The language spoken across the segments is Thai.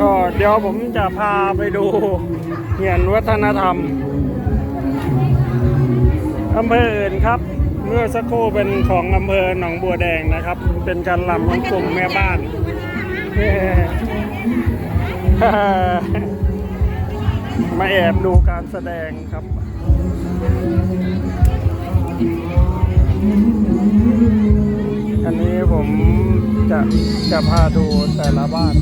ก็เดี๋ยวผมจะพาไปดูเหียนวัฒนธรรมอำเภออื่นครับ เมื่อสักครู่เป็นของอำเภอหนองบัวแดงนะครับ เป็นการลำของกลุ่มแม่บ้านมาแอบดูการแสดงครับ จะพาดูแต่ละบ้าน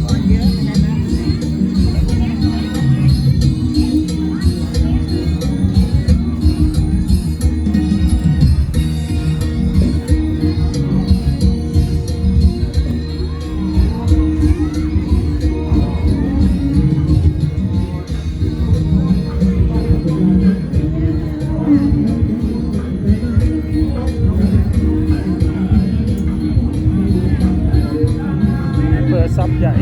ใหญ่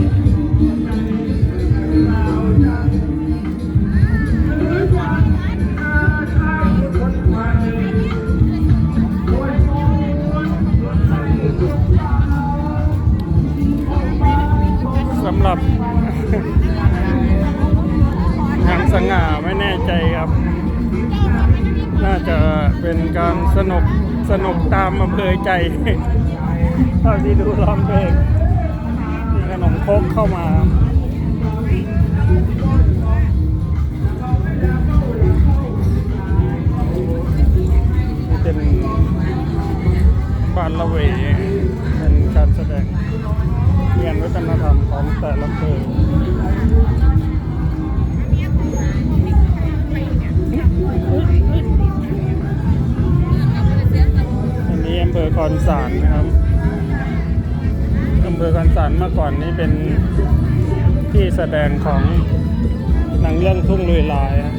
สำหรับทางสง่าไม่แน่ใจครับ น่าจะเป็นการสนุกสนุกตามอำเภอใจเท่าที่ดูร้องเพลง นมครกเข้ามามีเป็นบ้านละเวเป็นการแสดงเรียนวัฒนธรรมของแต่ละอำเภออันนี้อำเภอคอนสารนะครับำเภอคอนสารเมื่อก่อนนี้เป็นที่แสดงของหนังเรื่องทุ่งลุยลายอะ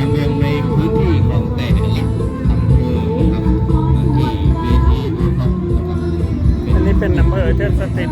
ดำเนินในพื้นที่ของแต่ละอำเภอนะครับที่เวทีนะครับอันนี้เป็นอำเภอเทพสถิต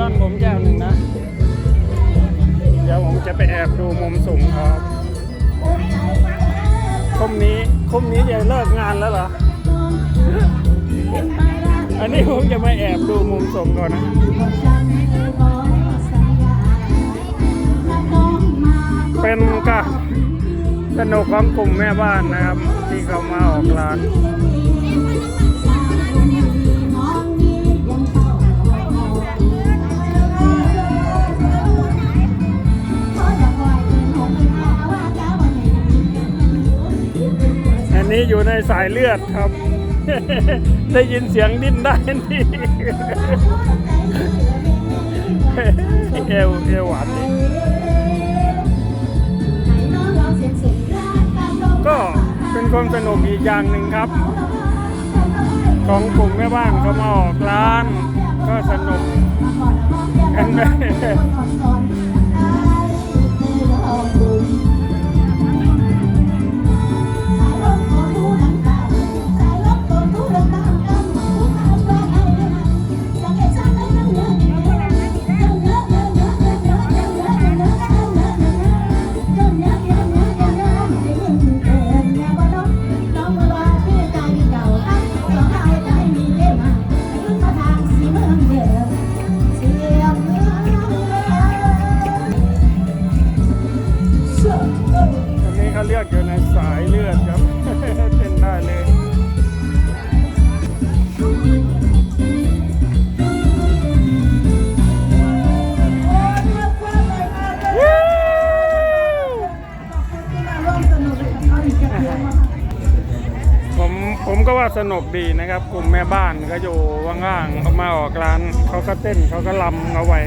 ลอนผมแก้วหนึ่งนะ เดี๋ยวผมจะไปแอบดูมุมสูงครับคุมนี้คุมนี้จะเลิกงานแล้วเหรอ อันนี้ผมจะมาแอบดูมุมสูงก่อนนะเป็นการสนุกของกลุ่มแม่บ้านนะครับ ที่เขามาออกร้าน นี้อยู่ในสายเลือดครับ ได้ยินเสียงดิ้นได้นี่เอวเอวหวานนี่ก็เป็นความสนุกอีกอย่างหนึ่งครับ ของกลุ่มแม่บ้านเขามาออกร้าน ก็สนุกกันไป อยู่ในสายเลือดครับเต้นได้เลยผมผมก็ว่าสนุกดีนะครับ กลุ่มแม่บ้านก็อยู่ว่างๆเขามาออกร้าน เขาก็เต้นเขาก็ลำเอาไว้